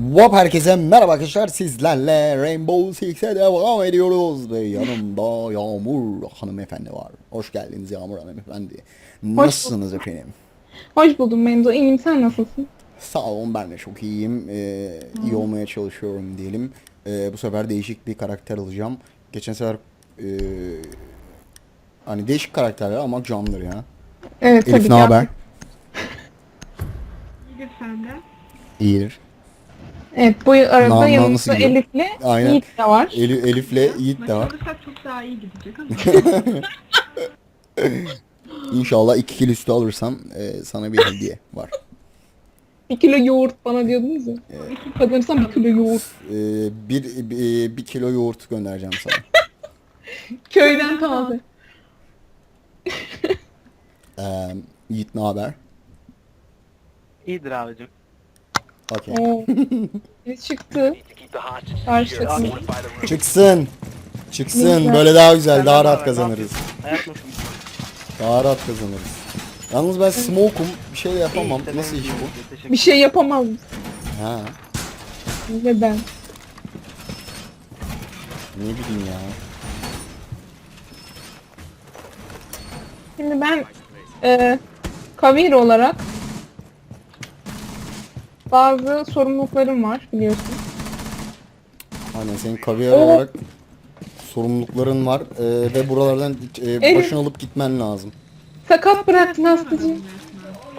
Wap herkese merhaba arkadaşlar sizlerle Rainbow Six'e devam ediyoruz ve yanımda Yağmur hanımefendi var. Hoş geldiniz Yağmur hanımefendi. Nasılsınız efendim? Hoş buldum Memdu. İyiyim. Sen nasılsın? Sağ olun ben de çok iyiyim. Ee, iyi olmaya çalışıyorum diyelim. Ee, bu sefer değişik bir karakter alacağım. Geçen sefer ee, hani değişik karakterler ama candır ya. Evet Elif tabii ne haber? İyidir senden. İyidir. Evet bu arada Na- na- nasıl yanımızda gidiyor? Elif'le Aynen. Yiğit de var. Elif, Elif'le Yiğit de var. Başarırsak çok daha iyi gidecek ama. İnşallah 2 kilo üstü alırsam ee, sana bir hediye var. Bir kilo yoğurt bana diyordunuz ya. Kazanırsam bir kilo yoğurt. Ee, bir, bir, bir kilo yoğurt göndereceğim sana. Köyden taze. Ee, Yiğit ne haber? İyidir abicim. Okey. Oo. Ne çıktı? Karşı takım. Çıksın. Çıksın. Böyle daha güzel, daha ne rahat kazanırız. Hayat? Daha rahat kazanırız. Yalnız ben smoke'um. Bir şey de yapamam. İyi, Nasıl iş bu? teşekkür Bir şey yapamaz mısın? Ha, Ve ben. ne bileyim ya. Şimdi ben e, Kavir olarak bazı sorumluluklarım var biliyorsun. Aynen senin kaviyer Oo. olarak sorumlulukların var ee, ve buralardan e, başını alıp gitmen lazım. Sakat bıraktın hastacığım.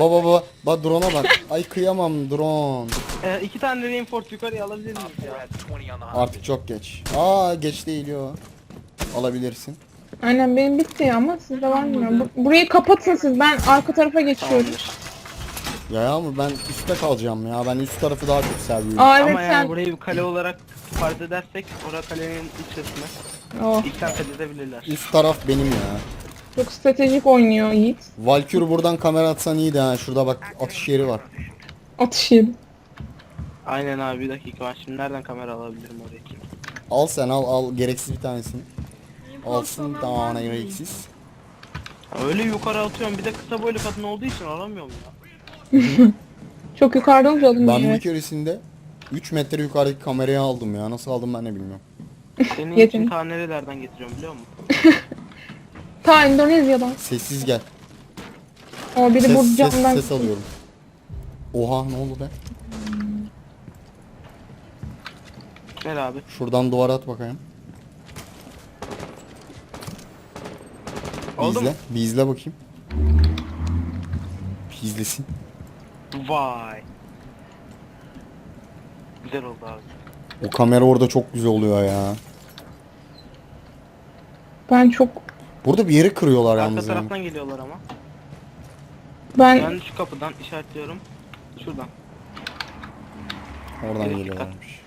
Baba baba bak drone'a bak. Ay kıyamam drone. Ee, iki tane reinforce yukarıya alabilir miyiz ya? Artık çok geç. Aa geç değil yo. Alabilirsin. Aynen benim bitti ama sizde var mı? bilmiyorum. Bu- burayı kapatın siz. Ben arka tarafa geçiyorum. Ya Yağmur ben üstte kalacağım ya. Ben üst tarafı daha çok seviyorum. Aa evet Ama yani sen. burayı bir kale olarak farz edersek orada kalenin iç kısmı. Oh, İlk sen fethedebilirler. Üst taraf benim ya. çok stratejik oynuyor Yiğit. Valkür buradan kamera atsan iyiydi ha. Şurada bak atış yeri var. Atış yedi. Aynen abi bir dakika ben şimdi nereden kamera alabilirim oraya? Al sen al al gereksiz bir tanesini. Alsın tane gereksiz. Öyle yukarı atıyorum bir de kısa boylu kadın olduğu için alamıyorum ya. Çok yukarıdan uzadım Ben bir evet. keresinde 3 metre yukarıdaki kamerayı aldım ya. Nasıl aldım ben de bilmiyorum. Senin Yetin. için ta nerelerden getiriyorum biliyor musun? Ta Endonezya'dan. Sessiz gel. O biri Ses, bu ses, camdan. ses alıyorum. Oha ne oldu be? Gel abi. Şuradan duvara at bakayım. Bir Oldu izle. mu? Bir izle bakayım. Bir izlesin. Vay. Güzel oldu abi. O kamera orada çok güzel oluyor ya. Ben çok Burada bir yeri kırıyorlar Arka yalnız yani. taraftan geliyorlar ama. ben Ben şu kapıdan işaretliyorum. Şuradan. Oradan Evet, geliyorlarmış.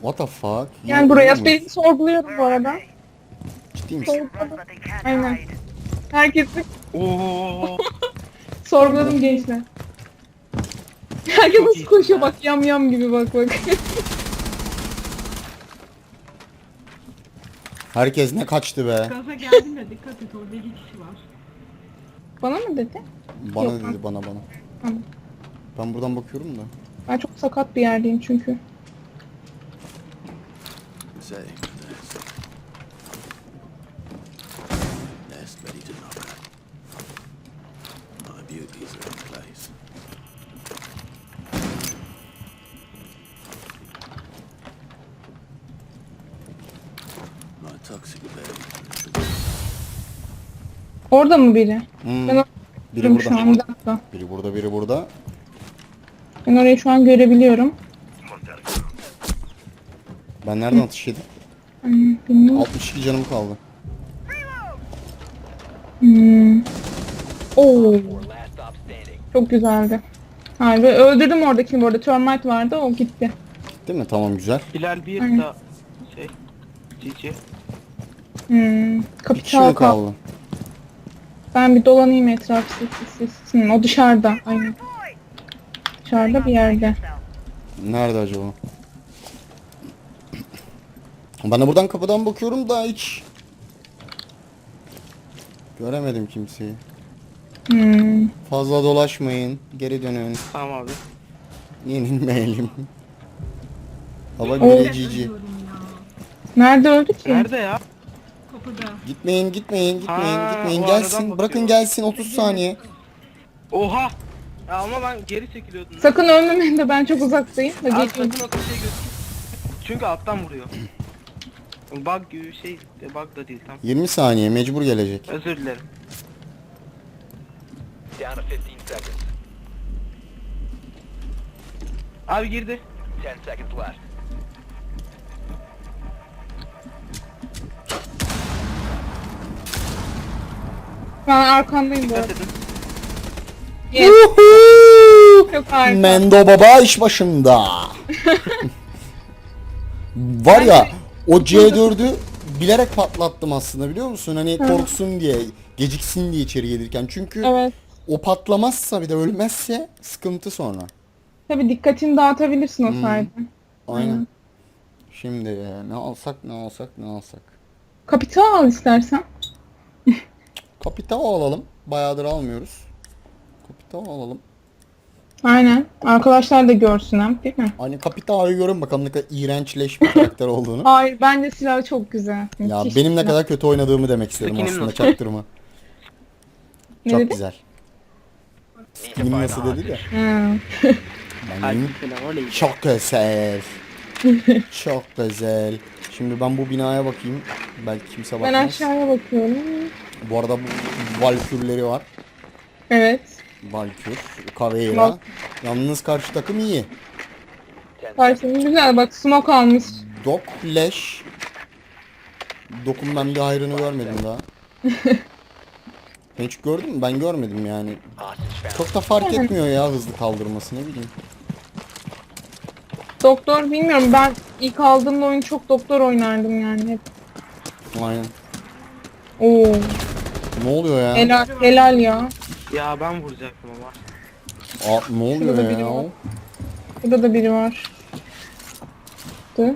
What the fuck? yani buraya beni sorguluyorum bu arada. Ciddi misin? Sorguladım. Aynen. Herkesi Oo. sorguladım gençler. Herkes Çok nasıl koşuyor bak yam yam gibi bak bak. Herkes ne kaçtı be? Gaza geldin de dikkat et orada iki kişi var. Bana mı dedi? Bana Yok, dedi bana bana. Tamam. Ben buradan bakıyorum da. Ben çok sakat bir yerdeyim çünkü. Say, Orada mı biri? Hmm, Ben biri orada şu burada. an bir dakika. Biri burada, biri burada. Ben orayı şu an görebiliyorum. Ben nereden atış yedim? Hmm, bilmiyorum. 62 canım kaldı. Hmm. Oo. Çok güzeldi. Ve öldürdüm oradakini bu arada. Termite vardı, o gitti. Değil mi? Tamam güzel. Bilal bir Aynen. da şey. Cici. Hmm. Kişi Kapital mi kal. kaldı? Ben bir dolanayım etrafı. Siz, siz, hmm, o dışarıda. Aynen. Dışarıda bir yerde. Nerede acaba? Ben de buradan kapıdan bakıyorum da hiç göremedim kimseyi. Hmm. Fazla dolaşmayın. Geri dönün. Tamam abi. Yenilmeyelim. Hava Oo. bile cici. Ölüyorum ya. Nerede öldü ki? Nerede ya? Kapıda. Gitmeyin gitmeyin gitmeyin Ha, gitmeyin o aradan gelsin bakıyor. bırakın gelsin 30 saniye. Oha! Ya ama ben geri çekiliyordum. Sakın ölmemeyin de ben çok uzaktayım. Da Abi geliyorum. sakın o köşeye götür. Çünkü alttan vuruyor. Bug gibi bir şey. e, Bug da değil tam. 20 saniye mecbur gelecek. Özür dilerim. Down to 15 seconds. Abi girdi. 10 seconds left. Ben arkandayım bu arada. Yes. Çok harika. Mendo baba iş başında. Var ya o C4'ü bilerek patlattım aslında biliyor musun? Hani korksun diye, geciksin diye içeri gelirken. Çünkü Evet. o patlamazsa bir de ölmezse sıkıntı sonra. Tabii dikkatini dağıtabilirsin Hmm. o sayede. Aynen. Şimdi e, ne alsak ne alsak ne alsak. Kapital al istersen. Kapital alalım. Bayağıdır almıyoruz. Kapital alalım. Aynen. Arkadaşlar da görsün hem değil mi? Hani Kapital'ı görün bakalım ne kadar iğrençleş bir karakter olduğunu. Hayır bence silahı çok güzel. Ya Müthiş benim ne silah. kadar kötü oynadığımı demek istedim Skinim aslında nasıl? çaktırma. Ne Çok dedi? güzel. Skinim nasıl dedi de. Ha. Benim çok güzel. çok güzel. Şimdi ben bu binaya bakayım. Belki kimse Ben bakmaz. aşağıya bakıyorum. Bu arada bu valkürleri var. Evet. Valkür, Caveira. Bak. Yalnız karşı takım iyi. 10 Karşımda güzel bak smoke almış. Dok, Leş. Dokun ben bir hayrını görmedim daha. Hiç gördün mü? Ben görmedim yani. Çok da fark etmiyor ya hızlı kaldırması ne bileyim. Doktor bilmiyorum ben ilk aldığımda oyun çok doktor oynardım yani hep. Aynen. Oo. Ne oluyor ya? Helal, helal ya. Ya ben vuracaktım ama. Aa, ne oluyor Şurada biri ya? var. Burada da biri var. Dı.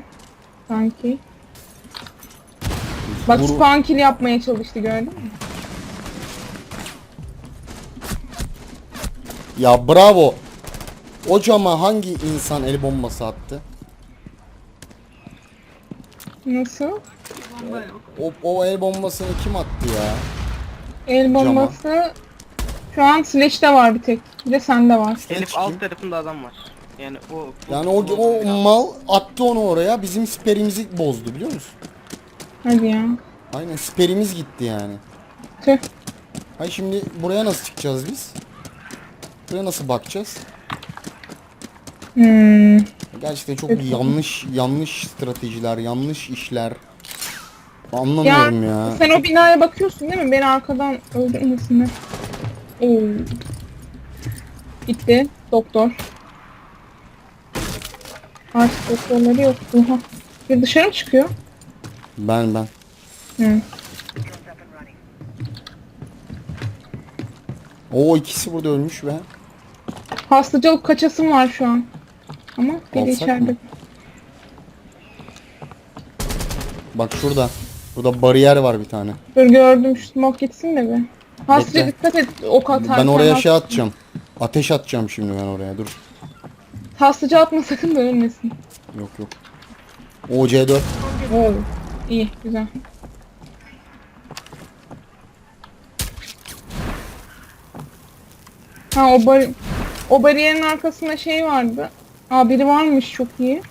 Sanki. Bak Vur- spawn kill yapmaya çalıştı gördün mü? Ya bravo. O cama hangi insan el bombası attı? Nasıl? O, o el bombasını kim attı ya? El bombası şu an Slash'te var bir tek. Bir de sende var. Elif alt tarafında adam var. Yani o... Yani o, o mal attı onu oraya bizim siperimizi bozdu biliyor musun? Hadi ya. Aynen siperimiz gitti yani. Tüh. Hay şimdi buraya nasıl çıkacağız biz? Buraya nasıl bakacağız? Hmm. Gerçekten çok yanlış yanlış stratejiler, yanlış işler. Anlamıyorum ya. Sen o binaya bakıyorsun değil mi? Beni arkadan öldürmesinler. Oo. Gitti. Doktor. Artık doktorları yok. Oha. Bir dışarı mı çıkıyor? Ben ben. Hı. O ikisi burada ölmüş ve Hastacılık kaçasım var şu an. Ama biri Alsak içeride. mı? bak şurada. Burada bariyer var bir tane. Dur gördüm şu smoke gitsin de bir. Bekle. dikkat et ok atarken. Ben oraya şey atacağım. Ateş atacağım şimdi ben oraya. Dur. Hastacı atma sakın da ölmesin. Yok yok. O C4. Oo. İyi güzel. Ha o bar o bariyerin arkasında şey vardı. Aa biri varmış çok iyi.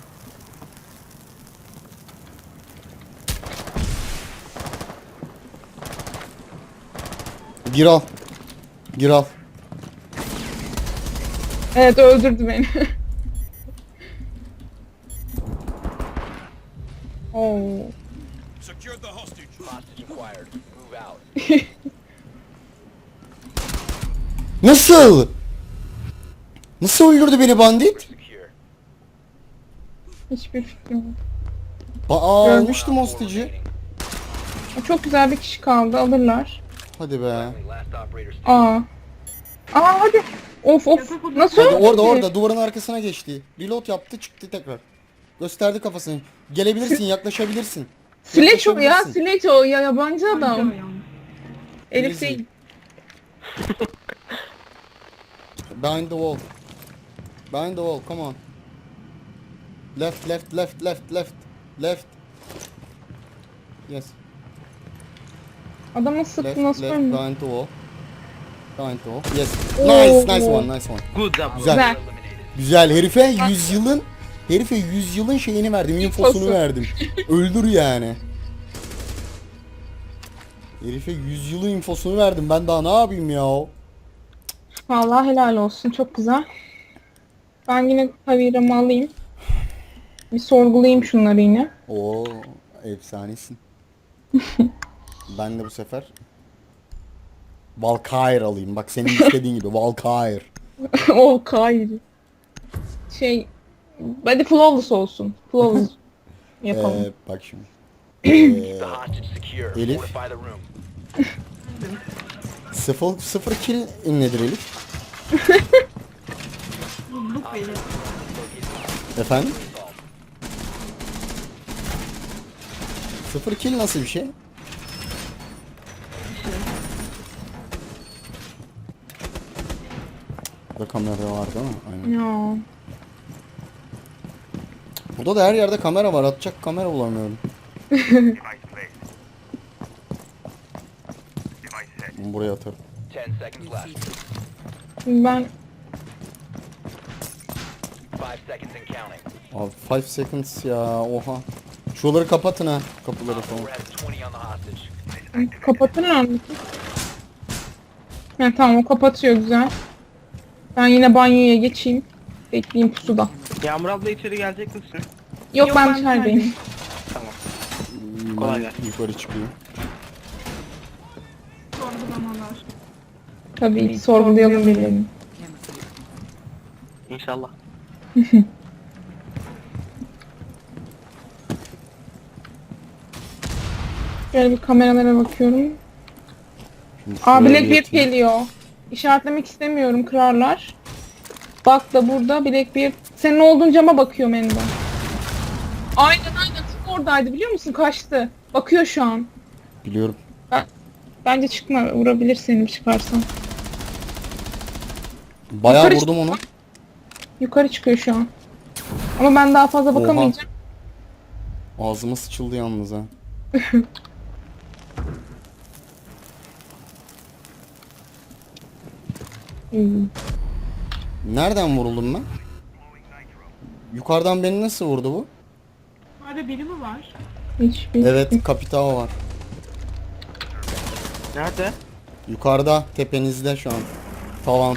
Gir al. Gir al. Evet öldürdü beni. Oo. Hostage acquired. Move out. Nasıl? Nasıl öldürdü beni bandit? Secure. Hiçbir fikrim yok. Aa almıştım Four hostage'i. remaining. Çok güzel bir kişi kaldı alırlar. Hadi be. Aa. Aa hadi. Of of. Nasıl Hadi orada orada duvarın arkasına geçti. Reload yaptı çıktı tekrar. Gösterdi kafasını. Gelebilirsin yaklaşabilirsin. Sledge o ya Yaklaşabilirsin. Sledge o ya yabancı adam. Elif Easy. değil. Behind the wall. Behind the wall, come on. Left, left, left, left, left, left. Yes, Adama sıktı nasıl left, ölmüyor? behind the wall. Behind the wall. Yes. Oo. Nice, nice one, nice one. Good job. Güzel. Güzel. Güzel. Herife yüzyılın herife yüzyılın şeyini verdim, infosunu İnfosu. verdim. Öldür yani. Herife yüzyılın infosunu verdim. Ben daha ne yapayım ya? Vallahi helal olsun. Çok güzel. Ben yine kaviramı alayım. Bir sorgulayayım şunları yine. Oo, efsanesin. ben de bu sefer Valkyrie alayım. Bak senin istediğin gibi Valkyrie. oh hayır. Şey hadi flawless olsun. Flawless yapalım. Ee, bak şimdi. Ee. Elif. Sıfır, sıfır kill nedir Elif? Bulduk beni. Efendim? Sıfır kill nasıl bir şey? Burada kamera var değil mi? Aynen. Ya. Burada da her yerde kamera var. Atacak kamera bulamıyorum. Buraya atarım. 10 seconds left. Ben 5 seconds and counting. Abi 5 seconds ya oha. Şuraları kapatın ha. Kapıları falan. 4 has 20 on the hostage. kapatırlar mı? Ha, tamam o kapatıyor güzel. Ben yine banyoya geçeyim. Bekleyeyim pusuda. Yağmur abla içeri gelecek misin? Yok, ben dışarıdayım. Tamam. Ben Kolay gelsin. yukarı çıkıyor. Sorgulamalar. Tabii sorgulayalım birilerini. İnşallah. Şöyle bir kameralara bakıyorum. Şimdi Aa şuraya bir Blackbeard yatayım. geliyor. İşaretlemek istemiyorum kırarlar. Bak da burada Blackbeard. Senin olduğun cama bakıyor Mendo. Aynen aynen tam oradaydı biliyor musun? Kaçtı. Bakıyor şu an. Biliyorum. Bence çıkma vurabilir seni çıkarsan. Bayağı Yukarı vurdum onu. Yukarı çıkıyor şu an. Ama ben daha fazla Oha. bakamayacağım. Ağzıma sıçıldı yalnız ha. Hmm. Nereden vuruldum ben? Yukarıdan beni nasıl vurdu bu? Orada biri mi var? Hiçbir Evet, Kapitao var. Nerede? Yukarıda, tepenizde şu an. Tavan,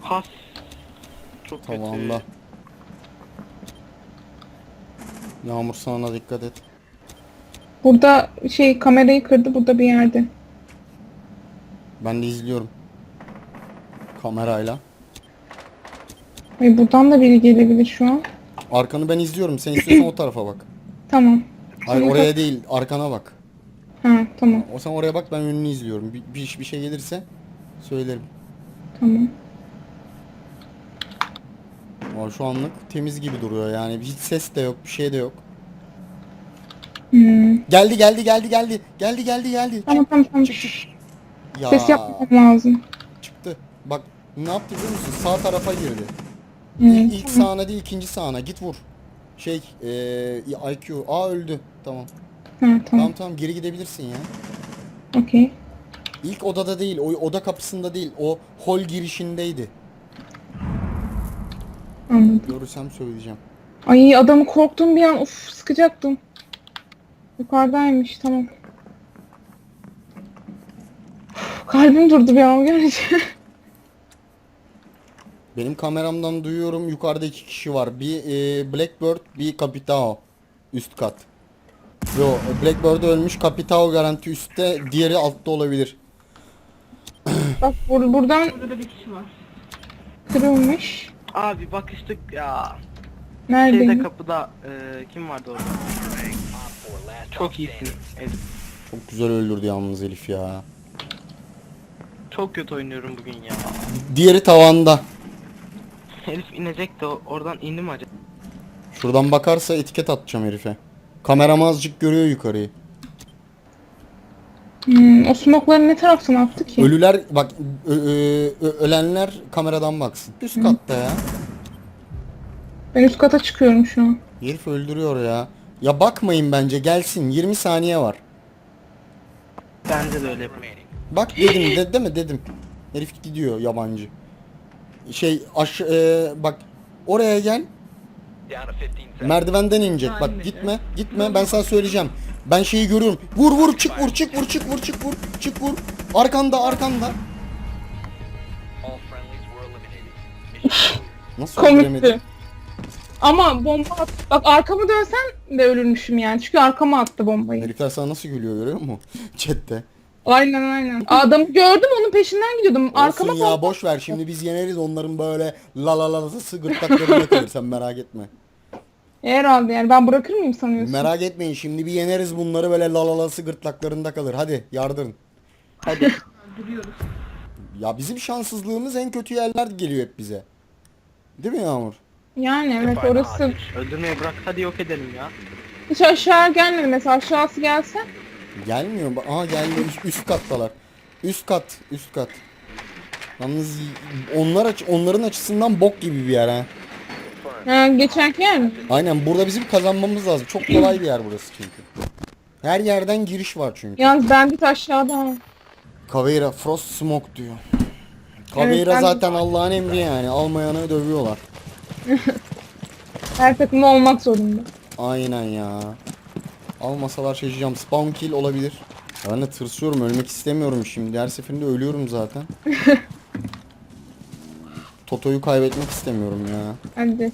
Has. Çok tavanda. kötü. Yağmur sana dikkat et. Burada şey kamerayı kırdı burada bir yerde. Ben de izliyorum. Kamerayla. Ay buradan da biri gelebilir şu an. Arkanı ben izliyorum. Sen istiyorsan o tarafa bak. Tamam. Hayır Şimdi oraya değil, arkana bak. Ha tamam O sen oraya bak ben önünü izliyorum. Bir, bir, bir şey gelirse söylerim. tamam. Ama şu anlık temiz gibi duruyor yani. Hiç ses de yok, bir şey de yok. Hmm. Geldi geldi geldi geldi. Geldi geldi geldi. Tamam tamam tamam. Çık çık. Ya Ses yapmam lazım. çıktı. Bak ne yaptı biliyor musun? Sağ tarafa girdi. İlk, ilk sağına değil ikinci sağına git vur. Şey eee IQ. Aa öldü. Tamam. Ha tamam. Tamam tamam geri gidebilirsin ya. Okey. İlk odada değil, o oda kapısında değil, o hol girişindeydi. Anladım. Görürsem söyleyeceğim. Ay adamı korktum bir an. Uf sıkacaktım. Yukarıdaymış tamam. Uf, Kalbim durdu bir an gerçekten. Benim kameramdan duyuyorum yukarıda iki kişi var. Bir e, Blackbird, bir Capitao. Üst kat. Yo, Blackbird ölmüş, Capitao garanti üstte, diğeri altta olabilir. Bak bur buradan Burada da bir kişi var. kırılmış. Abi bakıştık ya. Şeyde Neredeyim? kapıda eee, kim vardı orada? Op 4 last Çok iyisin. Evet. Çok güzel öldürdü yalnız Elif ya. Çok kötü oynuyorum bugün ya. Diğeri tavanda. Herif inecek de oradan indi mi acaba? Şuradan bakarsa etiket atacağım herife. Kameram azıcık görüyor yukarıyı. Hmm, o smokları ne taraftan attı ki? Ölüler bak ö- ö- ö- ölenler kameradan baksın. Üst katta ya. Ben üst kata çıkıyorum şu an. Herif öldürüyor ya. Ya bakmayın bence gelsin 20 saniye var. Bence de öyle. Remaining. Bak dedim de, değil mi dedim. Herif gidiyor yabancı. Şey aş e, bak oraya gel Down to 15 seconds. merdivenden inecek. Bak gitme gitme ben sana söyleyeceğim. Ben şeyi görüyorum. Vur vur çık vur çık vur çık vur çık vur çık vur. Arkanda arkanda. Nasıl? Komikti. Ama bomba at. Bak arkamı dönsen de ölürmüşüm yani. Çünkü arkama attı bombayı. Herifler sana nasıl gülüyor görüyor musun? Chatte. Aynen aynen. Adamı gördüm onun peşinden gidiyordum. Arkama Olsun ya boş ver şimdi biz yeneriz onların böyle la la la sı gırtlaklarında kalır sen merak etme. Herhalde yani ben bırakır mıyım sanıyorsun? Merak etmeyin şimdi bir yeneriz bunları böyle la la lası gırtlaklarında kalır. Hadi yardım. Hadi. Duruyoruz. Ya bizim şanssızlığımız en kötü yerler geliyor hep bize. Değil mi Yağmur? Yani evet orası Öldürmeyi bırak hadi yok edelim ya. hiç aşağı gelmedi mesela aşağısı gelse. Gelmiyor. Ba- Aha geldi üst, üst kattalar. Üst kat, üst kat. Yalnız onlar aç onların açısından bok gibi bir yer ha. Ha, mi? Aynen burada bizim kazanmamız lazım. Çok kolay bir yer burası çünkü. Her yerden giriş var çünkü. Yalnız bandit aşağıda. Caveira Frost Smoke diyor. Caveira ben- zaten Allah'ın emri yani. Almayanı dövüyorlar. Her takımda olmak zorunda. Aynen ya. Almasalar şaşıracağım. Spawn kill olabilir. Ben de tırsıyorum. Ölmek istemiyorum şimdi. Her seferinde ölüyorum zaten. Toto'yu kaybetmek istemiyorum ya. Hadi.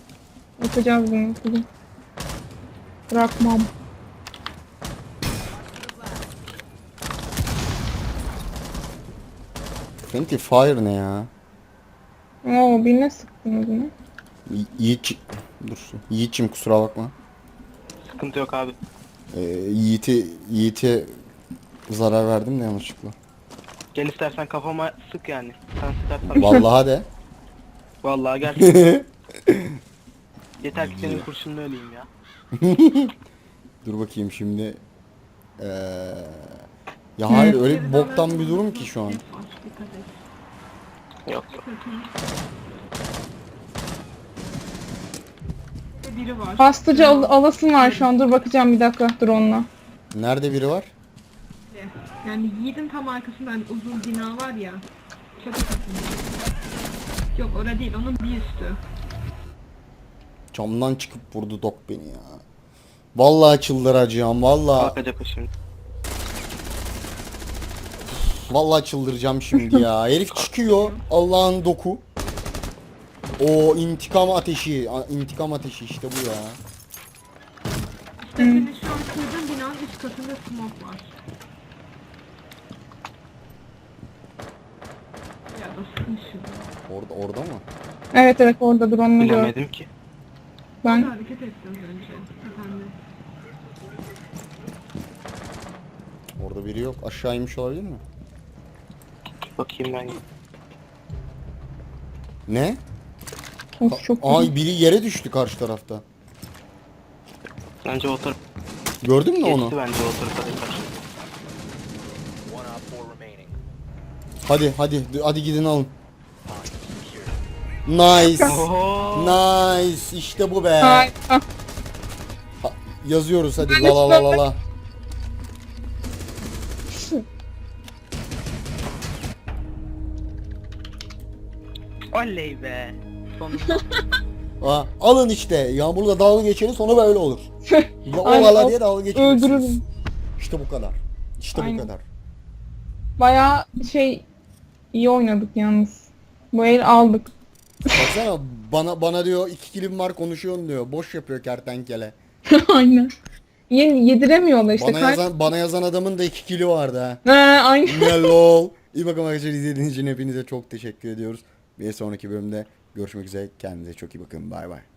Yapacağız bunu. Hadi. Bırakmam. Friendly Fire ne ya? Oo birine sıktın bunu. Yiğit... Dur. Yiğit'cim kusura bakma. Sıkıntı yok abi. Ee, Yiğit'i... Yiğit'e zarar verdim de yanlışlıkla. Gel istersen kafama sık yani. Sen sıkarsan. Vallahi de. Vallahi gel. Yeter ki senin kurşunla öleyim ya. Dur bakayım şimdi. Ee... Ya hayır öyle bir boktan bir durum ki şu an. Yok. Biri var. Hastıca al alasın var şu an. Dur bakacağım bir dakika. Dur onunla. Nerede biri var? Yani Yiğit'in tam arkasında hani uzun bina var ya. Çatı katında. Yok orada değil onun bir üstü. Camdan çıkıp vurdu dok beni ya. Vallahi çıldıracağım vallahi. Kalkacak o şimdi. Vallahi çıldıracağım şimdi ya. Herif çıkıyor Allah'ın doku. O intikam ateşi. a- intikam ateşi işte bu ya. İşte şu an kırdığın binanın üst katında smoke var. Ya da sıkmışım. Orada orada mı? Evet evet orada dur onunla gör. Bilemedim ki. Ben Hareket etti az önce. Efendim. Orada biri yok. Aşağı inmiş olabilir mi? Bakayım ben. Ne? Of çok Ay biri yere düştü karşı tarafta. Bence o taraf. Gördün mü onu? Geçti bence o tarafa da karşı. One op four remaining. Hadi hadi hadi gidin alın. Nice. Oho. Nice. İşte bu be. Harika. Ha- Yazıyoruz hadi la la la la la. Oley be. Sonunda. Alın işte. Yağmurla dalga geçenin sonu böyle olur. La Aynen, o- diye dalga geçeceksiniz. Öldürürüm. İşte bu kadar. İşte Aynen. bu kadar. Bayağı şey iyi oynadık yalnız. Bu el aldık. Baksana bana bana diyor iki kilim var konuşuyorsun diyor. Boş yapıyor kertenkele. aynen. Ye yediremiyorlar işte. bana yazan bana yazan adamın da iki kili vardı ha. He, aynen. Ne lol. İyi bakalım arkadaşlar izlediğiniz için hepinize çok teşekkür ediyoruz. Bir sonraki bölümde görüşmek üzere. Kendinize çok iyi bakın. Bay bay.